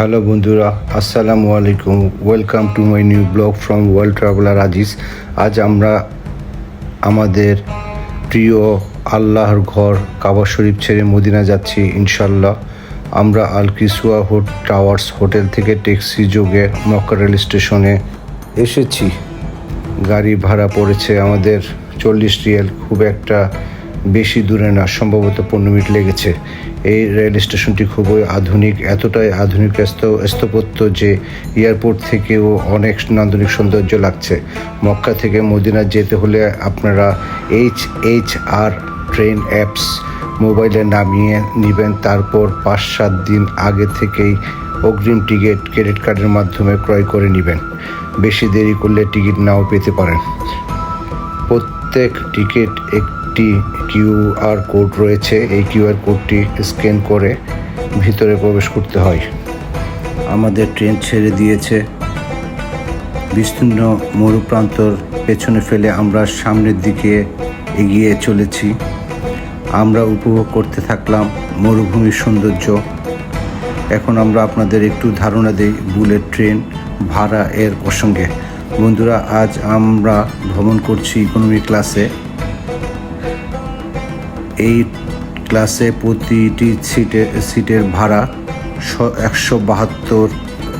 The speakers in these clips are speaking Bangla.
হ্যালো বন্ধুরা, আসসালামু আলাইকুম। Welcome to my new blog from world traveller Aziz আজ আমরা আমাদের প্রিয় আল্লাহর ঘর, কাবা শরীফ ছেড়ে মদিনা যাচ্ছি ইনশাল্লাহ আমরা আল কিসুয়া হোট, টাওয়ার্স হোটেল থেকে ট্যাক্সি যোগে মক্কা রেল স্টেশনে এসেছি। গাড়ি ভাড়া পড়েছে আমাদের চল্লিশ রিয়াল। খুব একটা বেশি দূরে না, সম্ভবত পনেরো মিনিট লেগেছে। এই রেল স্টেশনটি খুবই আধুনিক, এতটাই আধুনিক স্থাপ- স্থাপত্য যে এয়ারপোর্ট থেকেও অনেক নান্দনিক সৌন্দর্য লাগছে। মক্কা থেকে মদিনা যেতে হলে আপনারা H H R train apps মোবাইলে নামিয়ে নেবেন। তারপর পাঁচ সাত দিন আগে থেকেই অগ্রিম টিকিট ক্রেডিট কার্ডের মাধ্যমে ক্রয় করে নেবেন। বেশি দেরি করলে টিকিট নাও পেতে পারেন। প্রত্যেক টিকিট একটি কিউআর কোড রয়েছে। এই কিউআর কোডটি স্ক্যান করে ভিতরে প্রবেশ করতে হয়। আমাদের ট্রেন ছেড়ে দিয়েছে। বিস্তীর্ণ মরুপ্রান্তর পেছনে ফেলে আমরা সামনের দিকে এগিয়ে চলেছি। আমরা উপভোগ করতে থাকলাম মরুভূমির সৌন্দর্য। এখন আমরা আপনাদের একটু ধারণা দিই বুলেট ট্রেন ভাড়া এর প্রসঙ্গে। বন্ধুরা, আজ আমরা ভ্রমণ করছি ইকোনমি ক্লাসে। এই ক্লাসে প্রতিটি সিটে, সিটের ভাড়া একশো বাহাত্তর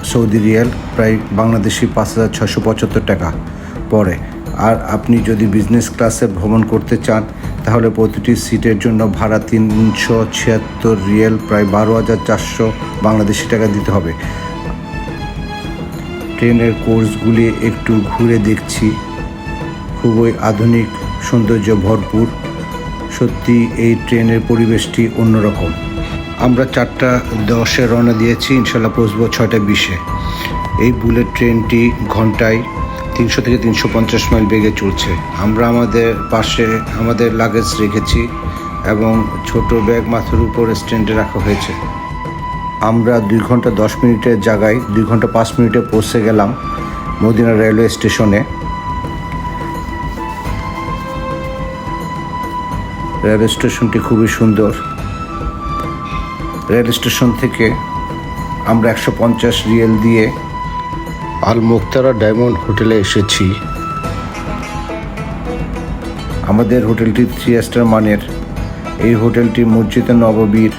সৌদি রিয়াল, প্রায় বাংলাদেশি পাঁচ হাজার ছশো পঁচাত্তর টাকা পড়ে। আর আপনি যদি বিজনেস ক্লাসে ভ্রমণ করতে চান, তাহলে প্রতিটি সিটের জন্য ভাড়া তিনশো ছিয়াত্তর রিয়েল, প্রায় বারো হাজার চারশো বাংলাদেশি টাকা দিতে হবে। ট্রেনের কোর্সগুলি একটু ঘুরে দেখছি। খুবই আধুনিক, সৌন্দর্য ভরপুর। সত্যি এই ট্রেনের পরিবেশটি অন্যরকম। আমরা চারটা দশে রওনা দিয়েছি, ইনশাল্লাহ পৌঁছবো ছয়টা বিশে। এই বুলেট ট্রেনটি ঘন্টায় তিনশো থেকে তিনশো পঞ্চাশ মাইল বেগে চলছে। আমরা আমাদের পাশে আমাদের লাগেজ রেখেছি এবং ছোট ব্যাগ মাথার উপর স্ট্যান্ডে রাখা হয়েছে। আমরা দুই ঘণ্টা দশ মিনিটের জায়গায়, দুই ঘণ্টা পাঁচ মিনিটে পৌঁছে গেলাম মদিনা রেলওয়ে স্টেশনে। রেল স্টেশনটি খুবই সুন্দর। রেল স্টেশন থেকে আমরা একশো পঞ্চাশ রিয়েল দিয়ে আল মুক্তারা ডায়মন্ড হোটেলে এসেছি। আমাদের হোটেলটি থ্রি স্টার মানের। এই হোটেলটি মসজিদে নববীর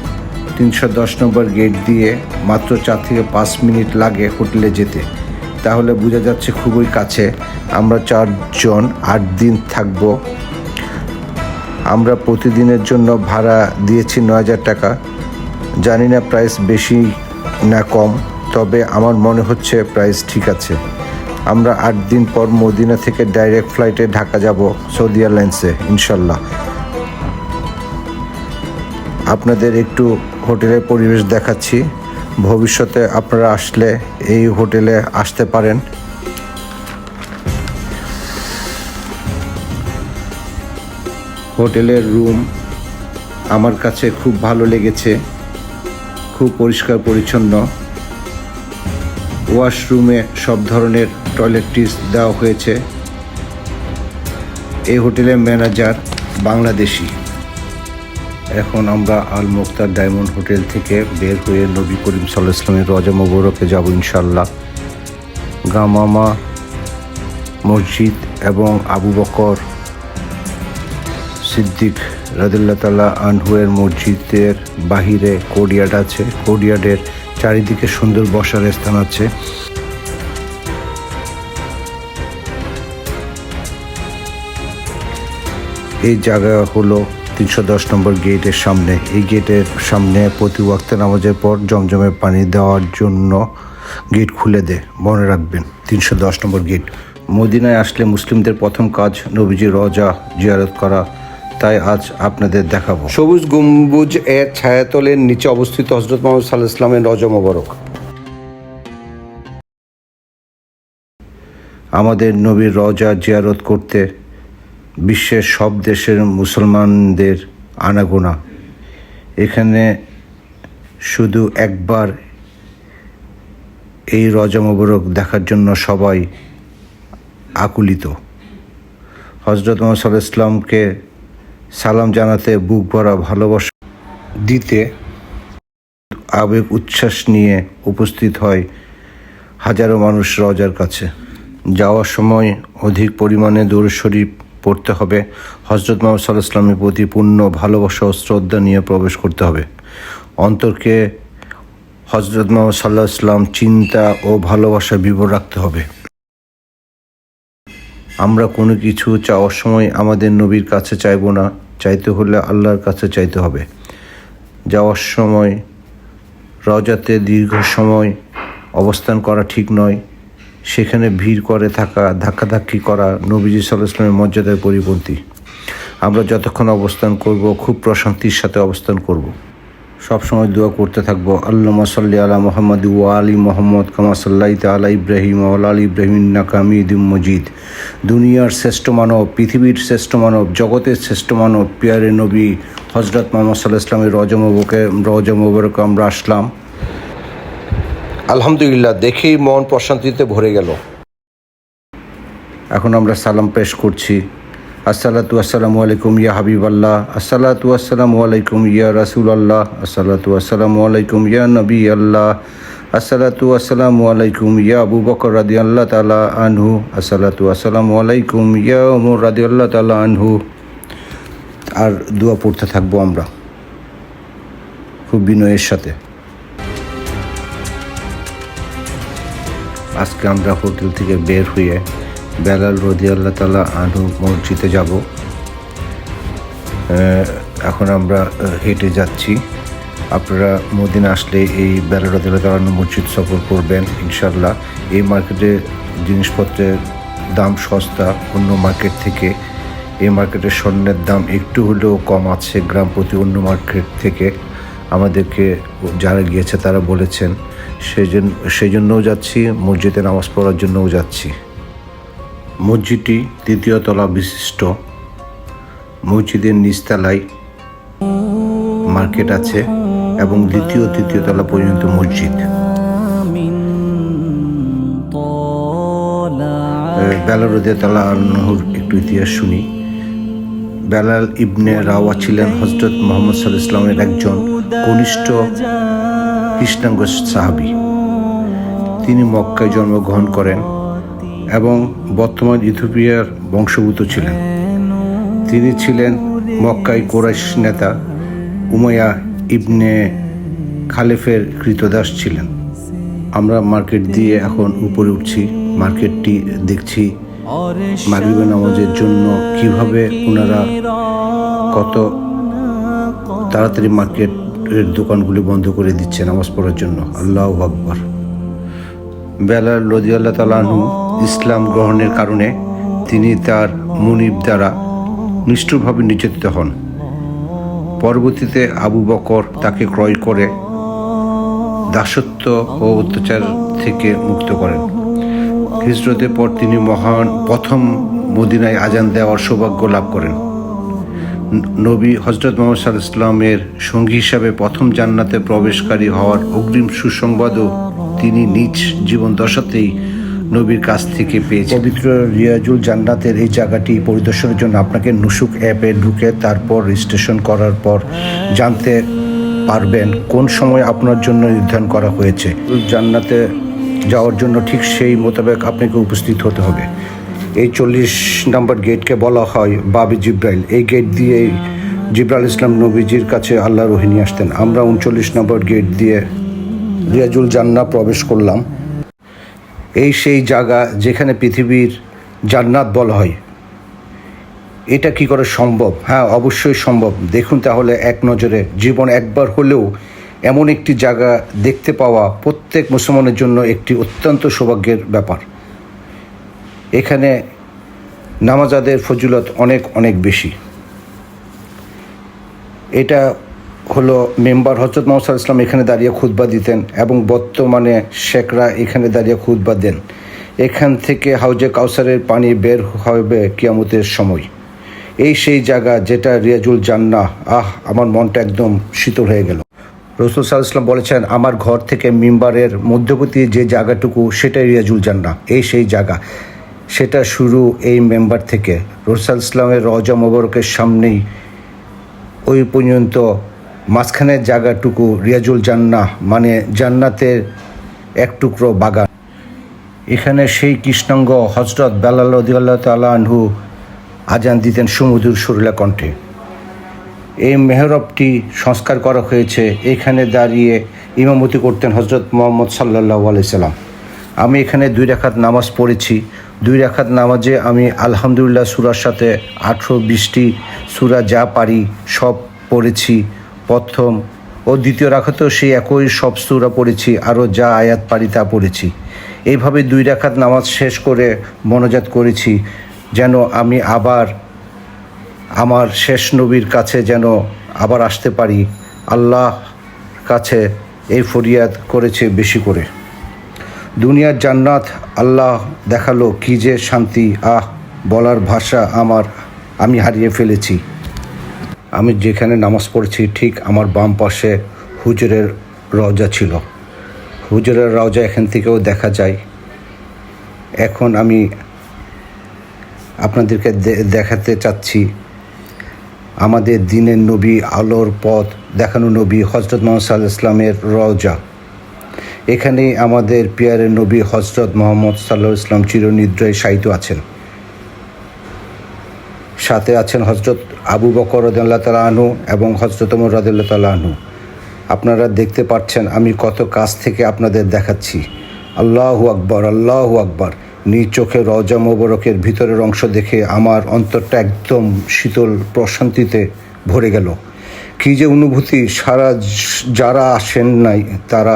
তিনশো দশ নম্বর গেট দিয়ে মাত্র চার থেকে পাঁচ মিনিট লাগে হোটেলে যেতে। তাহলে বোঝা যাচ্ছে খুবই কাছে। আমরা চারজন আট দিন থাকব। আমরা প্রতিদিনের জন্য ভাড়া দিয়েছি নয় হাজার টাকা। জানি না প্রাইস বেশি না কম, তবে আমার মনে হচ্ছে প্রাইস ঠিক আছে। আমরা আট দিন পর মদিনা থেকে ডাইরেক্ট ফ্লাইটে ঢাকা যাব সৌদি এয়ারলাইন্সে ইনশাল্লাহ। আপনাদের একটু হোটেলের পরিবেশ দেখাচ্ছি। ভবিষ্যতে আপনারা আসলে এই হোটেলে আসতে পারেন। হোটেলের রুম আমার কাছে খুব ভালো লেগেছে, খুব পরিষ্কার পরিচ্ছন্ন। ওয়াশরুমে সব ধরনের টয়লেট্রিজ দেওয়া হয়েছে। এই হোটেলের ম্যানেজার বাংলাদেশি। এখন আমরা আল মুক্তার ডায়মন্ড হোটেল থেকে বের হয়ে নবী করিম সাল্লাহ ইসলামের রজা যাব ইনশাল্লাহ গামামা মসজিদ এবং আবু বকর সিদ্দিক রাদিল্লা তালা আনহুয়ের মসজিদের বাহিরে কোর্ডিয়ার্ড আছে। কোর্ডিয়ার্ডের চারিদিকে সুন্দর বসার স্থান আছে। এই জায়গা হলো তিনশো দশ নম্বর গেটের সামনে। এই গেটের সামনে প্রতি ওয়াক্তে নামাজের পর জমজমের পানি দেওয়ার জন্য গেট খুলে দে, মনে রাখবেন। তিনশো দশ নম্বর গেট। মদিনায় আসলে মুসলিমদের প্রথম কাজ নবীজি রজা জিয়ারত করা। তাই আজ আপনাদের দেখাবো। সবুজ গম্বুজ এর ছায়াতলের নিচে অবস্থিত হজরত মোহাম্মদ সাল্লাহ ইসলামের রজা মোবারক। আমাদের নবীর রজা জিয়ারত করতে বিশ্বের সব দেশের মুসলমানদের আনাগোনা। এখানে শুধু একবার এই রজা মোবারক দেখার জন্য সবাই আকুলিত। হজরত মোহাম্মদ ইসলামকে সালাম জানাতে বুক ভরা ভালোবাসা দিতে আবেগ উচ্ছ্বাস নিয়ে উপস্থিত হয় হাজারো মানুষ রজার কাছে। যাওয়ার সময় অধিক পরিমাণে দৌড় শরীফ পড়তে হবে। হজরত মোহাম্মদ সাল্লাহ ইসলামের প্রতি পূর্ণ ভালোবাসা ও শ্রদ্ধা নিয়ে প্রবেশ করতে হবে। অন্তরকে হজরত মোহাম্মদ সাল্লাহ ইসলাম চিন্তা ও ভালোবাসা বিভোর রাখতে হবে। আমরা কোনো কিছু চাওয়ার সময় আমাদের নবীর কাছে চাইব না, চাইতে হলে আল্লাহর কাছে চাইতে হবে। যাওয়ার সময় রজাতে দীর্ঘ সময় অবস্থান করা ঠিক নয়। সেখানে ভিড় করে থাকা, ধাক্কাধাক্কি করা নবীজি সাল্লাহ ইসলামের মর্যাদার পরিপন্থী। আমরা যতক্ষণ অবস্থান করব, খুব প্রশান্তির সাথে অবস্থান করব। সবসময় দোয়া করতে থাকব। আল্লাহ সাল্লি আলা মোহাম্মদ আলী মোহাম্মদ কামা সাল্লাই আলা ইব্রাহিম আলী ইব্রাহিম নাকামিদুম মজিদ। দুনিয়ার শ্রেষ্ঠ মানব, পৃথিবীর শ্রেষ্ঠ মানব, জগতের শ্রেষ্ঠ মানব, পিয়ারে নবী হজরত মোহাম্মদ সাল্লাহ ইসলামের রজমবকে রজমবরক আমরা আসলাম। আলহামদুলিল্লাহ, দেখেই মন প্রশান্তিতে ভরে গেল। এখন আমরা সালাম পেশ করছি। আসসালাতু আসসালামু আলাইকুম ইয়া হাবিব আল্লাহ আসসালাতু আসসালামু আলাইকুম ইয়া রাসুল আল্লাহ আসসালাতু আসসালামু আলাইকুম ইয়া নবী আল্লাহ আসসালাতু আসসালামু আলাইকুম ইয়া আবু বকর রাদি আল্লাহ আনহু। আসসালাতু আসসালামু আলাইকুম ইয়া ওমর রাদি আল্লাহ আনহু। আর দোয়া পড়তে থাকব আমরা। খুব বিনয়ের সাথে। আজকে আমরা হোটেল থেকে বের হয়ে বেলাল রদি আল্লাহ তালা আনু মসজিদে যাব। এখন আমরা হেঁটে যাচ্ছি। আপনারা মদিনা আসলে এই বেলাল রদি আল্লাহ তালা মসজিদ সফর করবেন ইনশাল্লাহ এই মার্কেটে জিনিসপত্রের দাম সস্তা, অন্য মার্কেট থেকে। এই মার্কেটের স্বর্ণের দাম একটু হলেও কম আছে গ্রাম প্রতি অন্য মার্কেট থেকে। আমাদেরকে যারা গিয়েছে তারা বলেছেন সেই জন্য সেই জন্যও যাচ্ছি, মসজিদে নামাজ পড়ার জন্যও যাচ্ছি। মসজিদটি তৃতীয় তলা বিশিষ্ট। মসজিদের নিস্তালাই মার্কেট আছে এবং দ্বিতীয়, তৃতীয় তলা পর্যন্ত মসজিদ। বেলাল তালা আনহুর একটু ইতিহাস শুনি। বেলাল ইবনে রাওয়া ছিলেন হজরত মোহাম্মদ সাল ইসলামের একজন কনিষ্ঠ কৃষ্ণাঙ্গ সাহাবি। তিনি মক্কায় জন্মগ্রহণ করেন। এবং বর্তমান ইথিওপিয়ার বংশভূত ছিলেন। তিনি ছিলেন মক্কাই কোরাইশ নেতা উমায়া ইবনে খালেফের কৃতদাস ছিলেন। আমরা মার্কেট দিয়ে এখন উপরে উঠছি, মার্কেটটি দেখছি মাগরিবের নামাজের জন্য কীভাবে ওনারা কত তাড়াতাড়ি মার্কেটের দোকানগুলি বন্ধ করে দিচ্ছে নামাজ পড়ার জন্য। আল্লাহ আকবর। বেলাল রদিয়াল্লাহ তালাহু ইসলাম গ্রহণের কারণে তিনি তার মুনিব দ্বারা নিষ্ঠুরভাবে নির্যাতিত হন। পরবর্তীতে আবু বকর তাকে ক্রয় করে দাসত্ব ও অত্যাচার থেকে মুক্ত করেন। হিজরতের পর তিনি মহান প্রথম মদিনায় আজান দেওয়ার সৌভাগ্য লাভ করেন। নবী হজরত মোহাম্মদ সাল্লাহ ইসলামের সঙ্গী হিসাবে প্রথম জান্নাতে প্রবেশকারী হওয়ার অগ্রিম সুসংবাদও তিনি নিজ জীবন দশাতেই নবীর কাছ থেকে পেয়েছেন পবিত্র রিয়াজুল জান্নাতের এই জায়গাটি পরিদর্শনের জন্য আপনাকে নুসুক অ্যাপে ঢুকে তারপর রেজিস্ট্রেশন করার পর জানতে পারবেন কোন সময় আপনার জন্য নির্ধারণ করা হয়েছে। জান্নাতে যাওয়ার জন্য ঠিক সেই মোতাবেক আপনাকে উপস্থিত হতে হবে। এই চল্লিশ নম্বর গেটকে বলা হয় বাবি জিব্রাইল। এই গেট দিয়ে জিব্রাইল ইসলাম নবীজির কাছে আল্লাহ রোহিণী আসতেন। আমরা উনচল্লিশ নম্বর গেট দিয়ে রিয়াজুল জান্না প্রবেশ করলাম। এই সেই জায়গা যেখানে পৃথিবীর জান্নাত বলা হয়। এটা কি করে সম্ভব? হ্যাঁ অবশ্যই সম্ভব। দেখুন তাহলে এক নজরে, জীবন একবার হলেও এমন একটি জায়গা দেখতে পাওয়া প্রত্যেক মুসলমানের জন্য একটি অত্যন্ত সৌভাগ্যের ব্যাপার। এখানে নামাজাদের ফজিলত অনেক অনেক বেশি। এটা হলো মেম্বার হজরত মোহাম্মদ ইসলাম এখানে দাঁড়িয়ে খুতবা দিতেন এবং বর্তমানে শেখরা এখানে দাঁড়িয়ে খুতবা দেন। এখান থেকে হাউজে কাউসারের পানি বের হবে কিয়ামতের সময়। এই সেই জায়গা যেটা রিয়াজুল জান্না আহ, আমার মনটা একদম শীতল হয়ে গেল। রসুল সাল্লাহ ইসলাম বলেছেন, আমার ঘর থেকে মিম্বারের মধ্যবর্তী যে জায়গাটুকু, সেটাই রিয়াজুল জান্না এই সেই জায়গা। সেটা শুরু এই মেম্বার থেকে। রসুল ইসলামের রজা মোবারকের সামনেই ওই পর্যন্ত মাঝখানের জায়গাটুকু রিয়াজুল জান্নাহ মানে জান্নাতের এক টুকরো বাগান। এখানে সেই কৃষ্ণাঙ্গ হজরত বেলাল উদ্দিল্লাহ তাল্লাহ আনহু আজান দিতেন সুমধুর সুরলা কণ্ঠে। এই মেহরবটি সংস্কার করা হয়েছে এখানে দাঁড়িয়ে ইমামতি করতেন হজরত মোহাম্মদ সাল্লাহ আলাইসাল্লাম আমি এখানে দুই রাখাত নামাজ পড়েছি। দুই রাখাত নামাজে আমি আলহামদুলিল্লাহ সুরার সাথে আঠেরো বিশটি সুরা যা পারি সব পড়েছি। প্রথম ও দ্বিতীয় রাখাতেও সেই একই সব সুরা পড়েছি, আরও যা আয়াত পারি তা পড়েছি। এইভাবে দুই রাখাত নামাজ শেষ করে মনোজাত করেছি, যেন আমি আবার আমার শেষ নবীর কাছে যেন আবার আসতে পারি। আল্লাহ কাছে এই ফরিয়াদ করেছে বেশি করে। দুনিয়ার জান্নাত আল্লাহ দেখাল কি যে শান্তি, আহ, বলার ভাষা আমার, আমি হারিয়ে ফেলেছি। আমি যেখানে নামাজ পড়েছি, ঠিক আমার বাম পাশে হুজুরের রওজা ছিল। হুজুরের রওজা এখান থেকেও দেখা যায়। এখন আমি আপনাদেরকে দেখাতে চাচ্ছি, আমাদের দিনের নবী আলোর পথ দেখানো নবী হজরত মোহাম্মদ সাল্লাহ ইসলামের রওজা। এখানে আমাদের পিয়ারের নবী হজরত মোহাম্মদ সাল্লাহ ইসলাম চিরনিদ্রায় শায়িত আছেন। সাথে আছেন হজরত আবু বকর রদাল্লাহ তালা আনহু এবং হজরত ওমর রদাল্লাহ তালা আনহু। আপনারা দেখতে পাচ্ছেন আমি কত কাছ থেকে আপনাদের দেখাচ্ছি। আল্লাহু আকবর আল্লাহু আকবর। নিজ চোখে রজা মোবরকের ভিতরের অংশ দেখে আমার অন্তরটা একদম শীতল প্রশান্তিতে ভরে গেল। কী যে অনুভূতি, সারা যারা আসেন নাই, তারা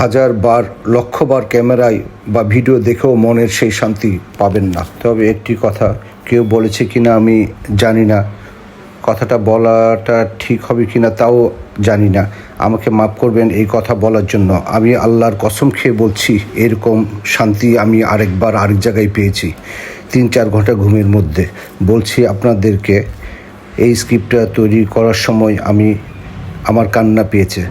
হাজার বার লক্ষবার ক্যামেরায় বা ভিডিও দেখেও মনের সেই শান্তি পাবেন না। তবে একটি কথা কেউ বলেছে কি না আমি জানি না। কথাটা বলাটা ঠিক হবে কি না তাও জানি না। আমাকে মাফ করবেন এই কথা বলার জন্য। আমি আল্লাহর কসম খেয়ে বলছি, এরকম শান্তি আমি আরেকবার আরেক জায়গায় পেয়েছি, তিন চার ঘণ্টা ঘুমের মধ্যে। বলছি আপনাদেরকে, এই স্ক্রিপ্টটা তৈরি করার সময় আমি আমার কান্না পেয়েছে।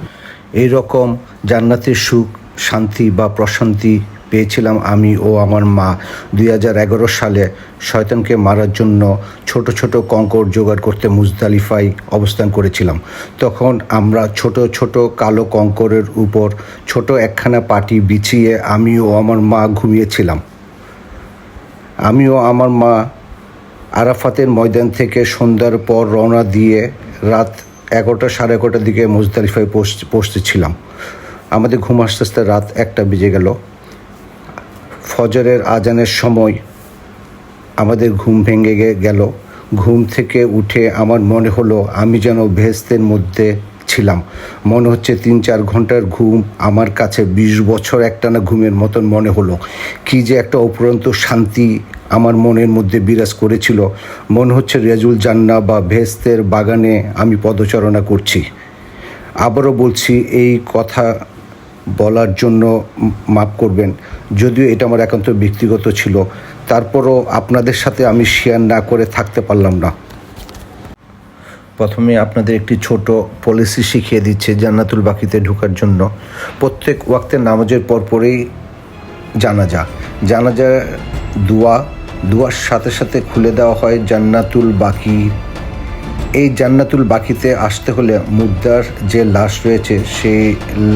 এই রকম জান্নাতের সুখ, শান্তি বা প্রশান্তি পেয়েছিলাম আমি ও আমার মা। দুই হাজার এগারো সালে শয়তানকে মারার জন্য ছোট ছোট কঙ্কর জোগাড় করতে মুজদালিফায় অবস্থান করেছিলাম। তখন আমরা ছোট ছোট কালো কঙ্করের উপর ছোট একখানা পাটি বিছিয়ে আমি ও আমার মা ঘুমিয়েছিলাম। আমিও আমার মা আরাফাতের ময়দান থেকে সন্ধ্যার পর রওনা দিয়ে রাত এগারোটা সাড়ে এগারোটার দিকে মুজদালিফায় পৌঁছ- পৌঁছেছিলাম। আমাদের ঘুম আস্তে আস্তে রাত একটা বেজে গেল। ফজরের আজানের সময় আমাদের ঘুম ভেঙে গেল। ঘুম থেকে উঠে আমার মনে হলো আমি যেন ভেস্তের মধ্যে ছিলাম। মনে হচ্ছে তিন চার ঘণ্টার ঘুম আমার কাছে বিশ বছর একটানা ঘুমের মতন মনে হলো। কি যে একটা অপুরন্ত শান্তি আমার মনের মধ্যে বিরাজ করেছিল। মনে হচ্ছে রেজুল জান্না বা ভেস্তের বাগানে আমি পদচারণা করছি। আবারও বলছি, এই কথা বলার জন্য মাফ করবেন। যদিও এটা আমার একান্ত ব্যক্তিগত ছিল। তারপরও আপনাদের সাথে আমি শেয়ার না করে থাকতে পারলাম না। প্রথমে আপনাদের একটি ছোট পলিসি শিখিয়ে দিচ্ছে জান্নাতুল বাকিতে ঢোকার জন্য। প্রত্যেক ওয়াক্তের নামাজের পরপরেই জানাজা। জানাজা, দোয়া, দোয়ার সাথে সাথে খুলে দেওয়া হয় জান্নাতুল বাকি এই জান্নাতুল বাকিতে আসতে হলে মুদ্রার যে লাশ রয়েছে, সেই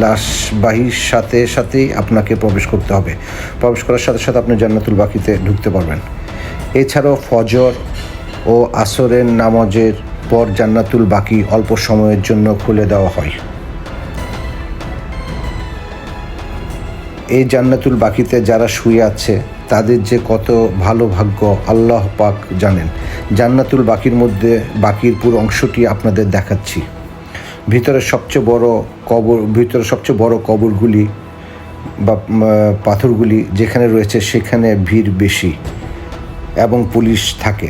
লাশবাহীর সাথে সাথেই আপনাকে প্রবেশ করতে হবে। প্রবেশ করার সাথে সাথে আপনি জান্নাতুল বাকিতে ঢুকতে পারবেন। এছাড়াও ফজর ও আসরের নামাজের পর জান্নাতুল বাকি অল্প সময়ের জন্য খুলে দেওয়া হয়। এই জান্নাতুল বাকিতে যারা শুয়ে আছে তাদের যে কত ভালো ভাগ্য আল্লাহ পাক জানেন। জান্নাতুল বাকির মধ্যে বাকির পুরো অংশটি আপনাদের দেখাচ্ছি। ভিতরে সবচেয়ে বড় কবর, ভিতরে সবচেয়ে বড় কবরগুলি বা পাথরগুলি যেখানে রয়েছে সেখানে ভিড় বেশি এবং পুলিশ থাকে।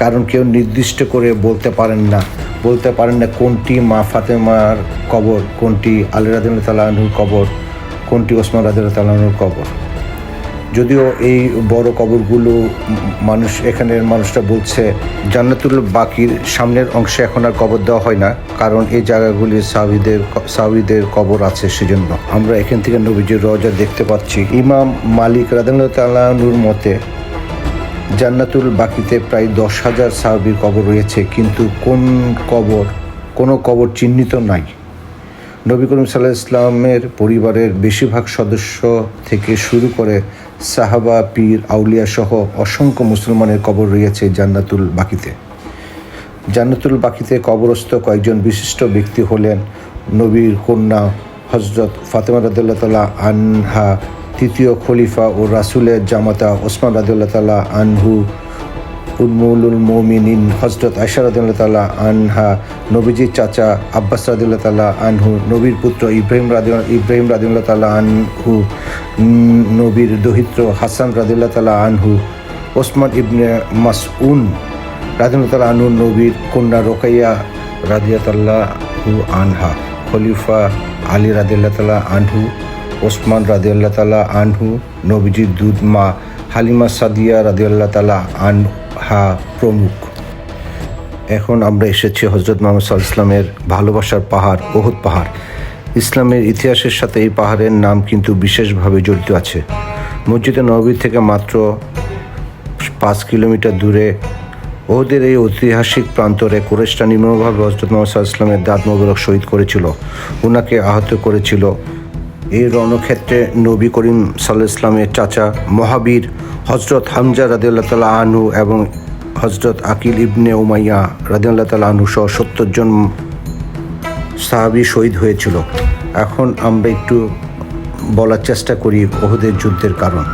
কারণ কেউ নির্দিষ্ট করে বলতে পারেন না বলতে পারেন না কোনটি মা ফাতেমার কবর, কোনটি আলী তালাহুর কবর, কোনটি ওসমান তালাহুর কবর। যদিও এই বড় কবরগুলো মানুষ এখানের মানুষরা বলছে জান্নাতুল বাকির সামনের অংশে এখন আর কবর দেওয়া হয় না, কারণ এই জায়গাগুলি সাউদিদের সাউদিদের কবর আছে সেজন্য। আমরা এখান থেকে নবীজির রজা দেখতে পাচ্ছি। ইমাম মালিক রাদিন তালাহুর মতে জান্নাতুল বাকিতে প্রায় দশ হাজার সাহাবির কবর রয়েছে, কিন্তু কোন কবর, কোনো কবর চিহ্নিত নাই। নবী করিম সাল্লাহ ইসলামের পরিবারের বেশিরভাগ সদস্য থেকে শুরু করে সাহাবা, পীর, আউলিয়া সহ অসংখ্য মুসলমানের কবর রয়েছে জান্নাতুল বাকিতে। জান্নাতুল বাকিতে কবরস্থ কয়েকজন বিশিষ্ট ব্যক্তি হলেন নবীর কন্যা হজরত ফাতেমা রাদুল্লাহ তালা আনহা তৃতীয় খলিফা ও রাসুলের জামাতা ওসমান রাদুল্লাহ তালা আনহু উলমুলুল মৌমিনিন হজরত আয়সা রাদিল্লা তালা আনহা নবীজির চাচা আব্বাস রাদিল্লা তালা আনহু, নবীর পুত্র ইব্রাহিম রাদি ইব্রাহিম রাদিল্লা তালা আনহু নবীর দহিত্র হাসান রাদিল্লা তালা আনহু, ওসমান ইবনে মাসউন রাদিল্লা তালা আনহু, নবীর কন্যা রোকাইয়া রাদিয়াতাল্লাহু আনহা, খলিফা আলী রাদিল্লা তালা আনহু ওসমান রাদিয়াল্লাহ তালা আনহু, নবীজির দুধ মা হালিমা সাদিয়া রাদিয়াল্লাহ তালা আনহা প্রমুখ। এখন আমরা এসেছি হজরত মোহাম্মদ সাল ইসলামের ভালোবাসার পাহাড়, ওহুদ পাহাড়। ইসলামের ইতিহাসের সাথে এই পাহাড়ের নাম কিন্তু বিশেষভাবে জড়িত আছে। মসজিদে নবী থেকে মাত্র পাঁচ কিলোমিটার দূরে ওদের এই ঐতিহাসিক প্রান্তরে কুরেশটা নিম্নভাবে হজরত মোহাম্মদ সাল্লাহ ইসলামের দাঁত মোবারক শহীদ করেছিল। ওনাকে আহত করেছিল এই রণক্ষেত্রে নবী করিম সাল্লাহ ইসলামের চাচা মহাবীর হজরত হামজা রাদিল্লা তালা আনহু এবং হজরত আকিল ইবনে উমাইয়া রাদিল্লা তালা আনহু সহ সত্তর জন সাহাবি শহীদ হয়েছিল। এখন আমরা একটু বলার চেষ্টা করি ওহুদের যুদ্ধের কারণ।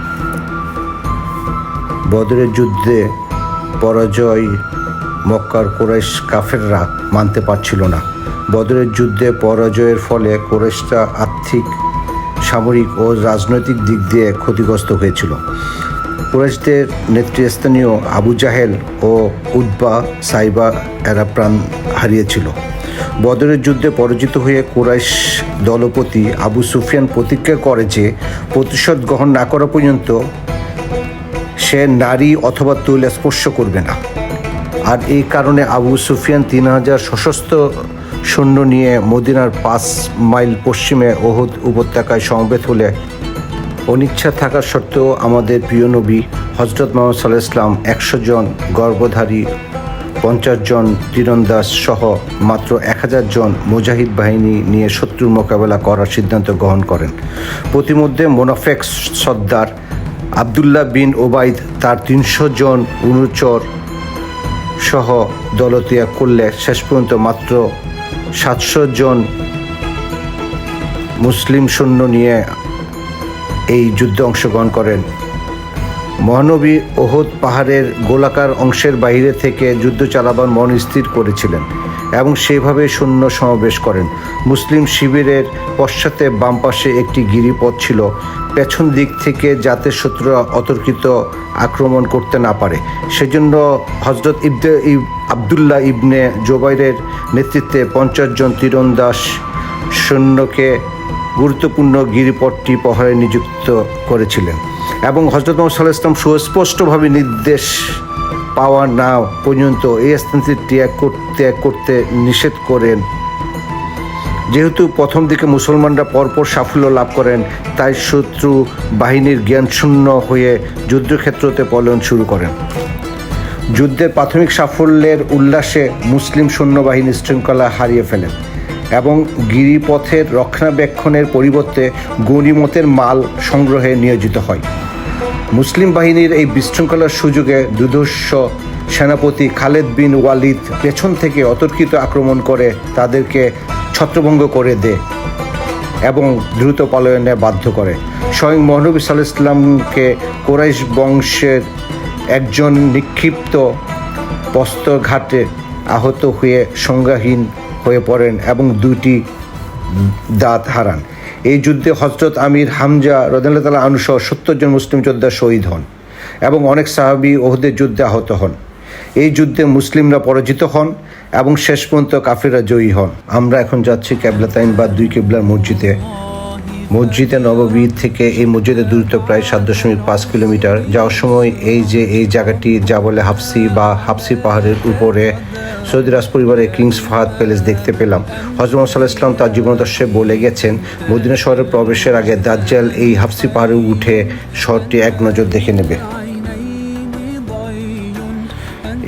বদরের যুদ্ধে পরাজয় মক্কার কোরেশ কাফেররা মানতে পারছিল না। বদরের যুদ্ধে পরাজয়ের ফলে কোরেশরা আর্থিক সামরিক ও রাজনৈতিক দিক দিয়ে ক্ষতিগ্রস্ত হয়েছিল। কুরাইশদের নেতৃস্থানীয় আবু জাহেল ও উদ্বা সাইবা এরা প্রাণ হারিয়েছিল। বদরের যুদ্ধে পরাজিত হয়ে কুরাইশ দলপতি আবু সুফিয়ান প্রতিজ্ঞা করে যে প্রতিশোধ গ্রহণ না করা পর্যন্ত সে নারী অথবা তৈল স্পর্শ করবে না। আর এই কারণে আবু সুফিয়ান তিন হাজার সশস্ত্র সৈন্য নিয়ে মদিনার পাঁচ মাইল পশ্চিমে ওহুদ উপত্যকায় সমবেত হলে অনিচ্ছা থাকা সত্ত্বেও আমাদের প্রিয় নবী হজরত মোহাম্মদ সাল্লাহ ইসলাম একশো জন গর্ভধারী, পঞ্চাশ জন তীরন্দাজ সহ মাত্র এক হাজার জন মুজাহিদ বাহিনী নিয়ে শত্রুর মোকাবেলা করার সিদ্ধান্ত গ্রহণ করেন। প্রতিমধ্যে মোনাফেক সর্দার আবদুল্লাহ বিন ওবায়দ তার তিনশো জন অনুচর সহ দলত্যাগ করলে শেষ পর্যন্ত মাত্র সাতশো জন মুসলিম সৈন্য নিয়ে এই যুদ্ধে অংশগ্রহণ করেন। মহানবী ওহদ পাহাড়ের গোলাকার অংশের বাইরে থেকে যুদ্ধ চালাবার মন স্থির করেছিলেন এবং সেভাবে সৈন্য সমাবেশ করেন। মুসলিম শিবিরের পশ্চাতে বাম পাশে একটি গিরিপথ ছিল। পেছন দিক থেকে যাতে শত্রুরা অতর্কিত আক্রমণ করতে না পারে। সেজন্য হজরত ইবদে ইব- আবদুল্লাহ ইবনে জোবাইরের নেতৃত্বে পঞ্চাশ জন তীরন্দাস সৈন্যকে গুরুত্বপূর্ণ গিরিপথটি প্রহরে নিযুক্ত করেছিলেন এবং হজরত মোহাম্মদ ইসলাম সুস্পষ্টভাবে নির্দেশ পাওয়া না পর্যন্ত এই স্থানটি ত্যাগ করতে ত্যাগ করতে নিষেধ করেন। যেহেতু প্রথম দিকে মুসলমানরা পরপর সাফল্য লাভ করেন, তাই শত্রু বাহিনীর জ্ঞানশূন্য হয়ে যুদ্ধক্ষেত্রতে পলায়ন শুরু করেন। যুদ্ধের প্রাথমিক সাফল্যের উল্লাসে মুসলিম সৈন্যবাহিনী শৃঙ্খলা হারিয়ে ফেলেন এবং গিরিপথের রক্ষণাবেক্ষণের পরিবর্তে গণিমতের মাল সংগ্রহে নিয়োজিত হয়। মুসলিম বাহিনীর এই বিশৃঙ্খলার সুযোগে দুধস্য সেনাপতি খালেদ বিন ওয়ালিদ পেছন থেকে অতর্কিত আক্রমণ করে তাদেরকে ছত্রভঙ্গ করে দেয় এবং দ্রুত পলায়নে বাধ্য করে। স্বয়ং মহানবী সাল্লাহ ইসলামকে কোরাইশ বংশের একজন নিক্ষিপ্ত বস্ত্রঘাটে আহত হয়ে সংজ্ঞাহীন হয়ে পড়েন এবং দুইটি দাঁত হারান। এই যুদ্ধে হজরত আমির হামজা রদাল্লাহ তালা আনুসহ সত্তর জন মুসলিম যোদ্ধা শহীদ হন এবং অনেক সাহাবি ওহদের যুদ্ধে আহত হন। এই যুদ্ধে মুসলিমরা পরাজিত হন এবং শেষ পর্যন্ত কাফিরা জয়ী হন। আমরা এখন যাচ্ছি ক্যাবলাতাইন বা দুই কেবলার মসজিদে। মসজিদে নববী থেকে এই মসজিদের দূরত্ব প্রায় সাত দশমিক পাঁচ কিলোমিটার। যাওয়ার সময় এই যে এই জায়গাটি যা বলে হাফসি বা হাফসি পাহাড়ের উপরে সৌদি রাজ পরিবারের কিংস ফাহাদ প্যালেস দেখতে পেলাম। হজরত সাল্লাহ ইসলাম তার জীবনদর্শে বলে গেছেন, মদিনা শহরে প্রবেশের আগে দাজ্জাল এই হাফসি পাহাড়ে উঠে শহরটি এক নজর দেখে নেবে।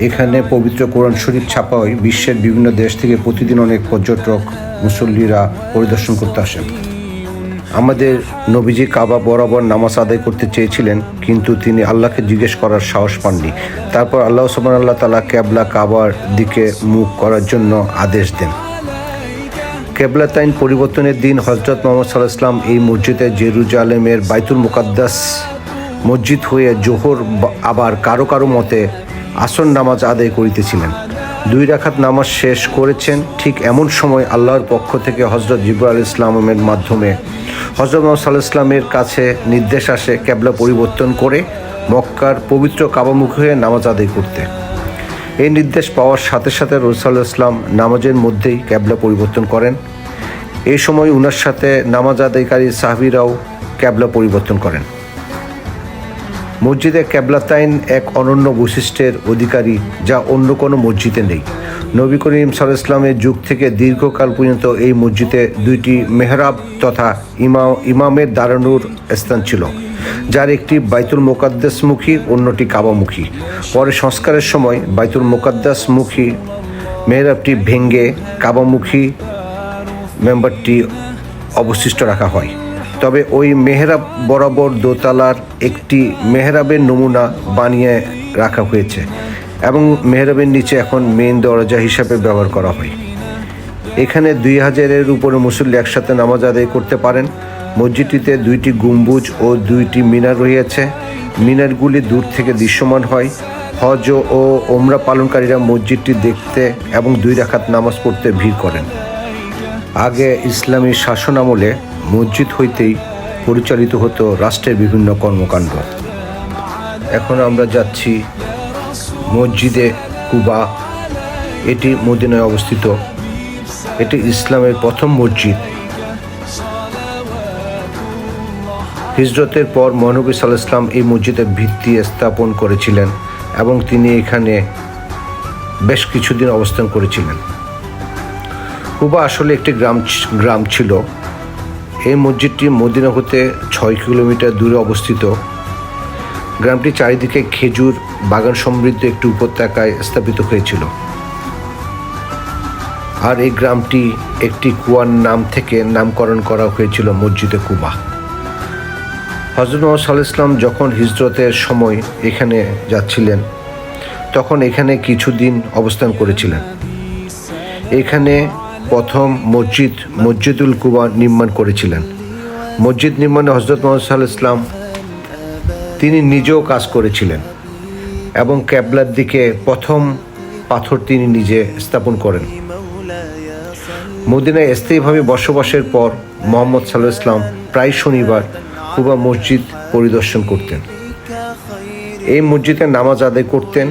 এখানে পবিত্র কোরআন শরীফ ছাপা হয় বিশ্বের বিভিন্ন দেশ থেকে প্রতিদিন অনেক পর্যটক, মুসল্লিরা পরিদর্শন করতে আসেন। আমাদের নবীজি কাবা বরাবর নামাজ আদায় করতে চেয়েছিলেন, কিন্তু তিনি আল্লাহকে জিজ্ঞেস করার সাহস পাননি। তারপর আল্লাহ সুবান আল্লাহ তালা ক্যাবলা কাবার দিকে মুখ করার জন্য আদেশ দেন। কেবলাতাইন পরিবর্তনের দিন হজরত মোহাম্মদ সাল্লাহ ইসলাম এই মসজিদে জেরুজালেমের বাইতুল মুকাদ্দাস মসজিদ হয়ে জোহর আবার কারও কারও মতে আসন নামাজ আদায় করিতেছিলেন। দুই রাখাত নামাজ শেষ করেছেন ঠিক এমন সময় আল্লাহর পক্ষ থেকে হজরত জিবর আল ইসলামের মাধ্যমে হজরত মোহাম্মদ ইসলামের কাছে নির্দেশ আসে ক্যাবলা পরিবর্তন করে মক্কার পবিত্র কাবামুখী হয়ে নামাজ আদায় করতে। এই নির্দেশ পাওয়ার সাথে সাথে রসুল্লাহ ইসলাম নামাজের মধ্যেই ক্যাবলা পরিবর্তন করেন। এই সময় উনার সাথে নামাজ আদায়কারী সাহাবিরাও ক্যাবলা পরিবর্তন করেন। মসজিদে ক্যাবলাতাইন এক অনন্য বৈশিষ্ট্যের অধিকারী যা অন্য কোনো মসজিদে নেই। নবী করিম সাল ইসলামের যুগ থেকে দীর্ঘকাল পর্যন্ত এই মসজিদে দুইটি মেহরাব তথা ইমা ইমামের দাঁড়ানোর স্থান ছিল, যার একটি বাইতুল মোকাদ্দাসমুখী, অন্যটি কাবামুখী। পরে সংস্কারের সময় বাইতুল মোকাদ্দাসমুখী মেহরাবটি ভেঙ্গে কাবামুখী মেম্বারটি অবশিষ্ট রাখা হয়। তবে ওই মেহরাব বরাবর দোতলার একটি মেহরাবের নমুনা বানিয়ে রাখা হয়েছে এবং মেহরাবের নিচে এখন মেন দরজা হিসাবে ব্যবহার করা হয়। এখানে দুই হাজারের উপরে মুসল্লি একসাথে নামাজ আদায় করতে পারেন। মসজিদটিতে দুইটি গম্বুজ ও দুইটি মিনার রয়েছে। মিনারগুলি দূর থেকে দৃশ্যমান হয়। হজ ও ওমরা পালনকারীরা মসজিদটি দেখতে এবং দুই রাখাত নামাজ পড়তে ভিড় করেন। আগে ইসলামী শাসন আমলে মসজিদ হইতেই পরিচালিত হতো রাষ্ট্রের বিভিন্ন কর্মকাণ্ড। এখন আমরা যাচ্ছি মসজিদে কুবা। এটি মদিনায় অবস্থিত। এটি ইসলামের প্রথম মসজিদ। হিজরতের পর মহানবী সাল ইসলাম এই মসজিদের ভিত্তি স্থাপন করেছিলেন এবং তিনি এখানে বেশ কিছুদিন অবস্থান করেছিলেন। কুবা আসলে একটি গ্রাম গ্রাম ছিল। এই মসজিদটি মদিনা হতে ছয় কিলোমিটার দূরে অবস্থিত। গ্রামটি চারিদিকে খেজুর, বাগান সমৃদ্ধ একটি উপত্যকায় স্থাপিত হয়েছিল। আর এই গ্রামটি একটি কুয়ার নাম থেকে নামকরণ করা হয়েছিল মসজিদে কুবা। হজরত মোহাম্মদ সাল্লাহ ইসলাম যখন হিজরতের সময় এখানে যাচ্ছিলেন, তখন এখানে কিছুদিন অবস্থান করেছিলেন। এখানে প্রথম মসজিদ, মসজিদুল কুবা নির্মাণ করেছিলেন। মসজিদ নির্মাণে হজরত মোহাম্মদ সাল্লাহ ইসলাম তিনি নিজেও কাজ করেছিলেন এবং ক্যাবলার দিকে প্রথম পাথর তিনি নিজে স্থাপন করেন। মদিনায় স্থায়ীভাবে বসবাসের পর মোহাম্মদ সাল্লাহ ইসলাম প্রায় শনিবার কুবা মসজিদ পরিদর্শন করতেন। এই মসজিদে নামাজ আদায় করতেন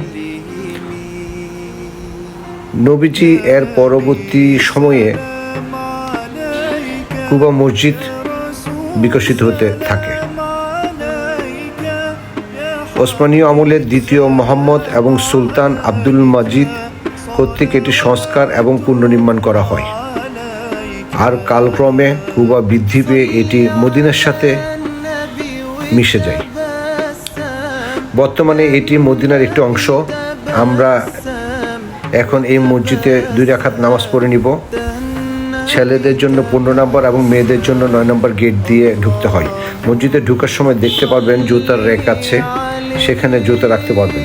নবীজি এর পরবর্তী সময়ে কুবা মসজিদ বিকশিত হতে থাকে। ওসমানীয় আমলের দ্বিতীয় মোহাম্মদ এবং সুলতান আব্দুল মাজিদ কর্তৃক এটি সংস্কার এবং পুনর্নির্মাণ করা হয়। আর কালক্রমে কুবা বৃদ্ধি পেয়ে এটি মদিনার সাথে মিশে যায়। বর্তমানে এটি মদিনার একটি অংশ। আমরা এখন এই মসজিদে দুই রাখাত নামাজ পড়ে নিব। ছেলেদের জন্য পনেরো নম্বর এবং মেয়েদের জন্য নয় নম্বর গেট দিয়ে ঢুকতে হয়। মসজিদে ঢুকার সময় দেখতে পারবেন জুতার রেক আছে, সেখানে জুতা রাখতে পারবেন।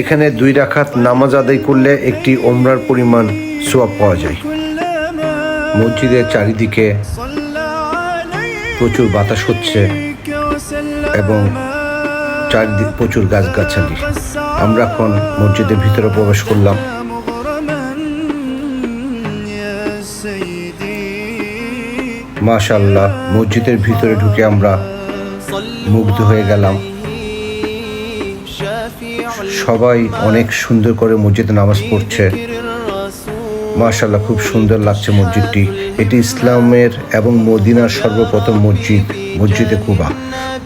এখানে দুই রাখাত নামাজ আদায় করলে একটি ওমরার পরিমাণ সোয়াব পাওয়া যায়। মসজিদের চারিদিকে প্রচুর বাতাস হচ্ছে এবং চারিদিক প্রচুর গাছগাছালি। আমরা এখন মসজিদের ভিতরে প্রবেশ করলাম। মাশাল্লাহ মসজিদের ভিতরে ঢুকে আমরা মুগ্ধ হয়ে গেলাম। সবাই অনেক সুন্দর করে মসজিদে নামাজ পড়ছে। মাশাল্লাহ খুব সুন্দর লাগছে মসজিদটি। এটি ইসলামের এবং মদিনার সর্বপ্রথম মসজিদ, মসজিদে কুবা।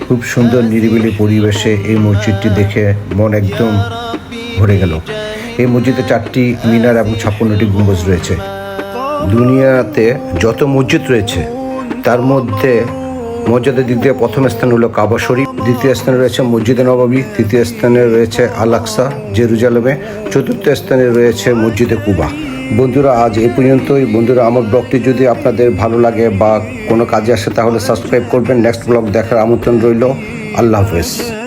খুব সুন্দর নিরিবিলি পরিবেশে এই মসজিদটি দেখে মন একদম ভরে গেল। এই মসজিদে চারটি মিনার এবং ছাপ্পান্নটি গম্বুজ রয়েছে। দুনিয়াতে যত মসজিদ রয়েছে, তার মধ্যে মর্যাদার দিক দিয়ে প্রথম স্থান হলো কাবা শরীফ, দ্বিতীয় স্থানে রয়েছে মসজিদে নবাবী, তৃতীয় স্থানে রয়েছে আল আকসা, জেরুজালেমে, চতুর্থ স্থানে রয়েছে মসজিদে কুবা। বন্ধুরা, আজ এ পর্যন্তই। বন্ধুরা, আমার ব্লগটি যদি আপনাদের ভালো লাগে বা কোনো কাজে আসে, তাহলে সাবস্ক্রাইব করবেন। নেক্সট ব্লগ দেখার আমন্ত্রণ রইল। আল্লাহ হাফেজ।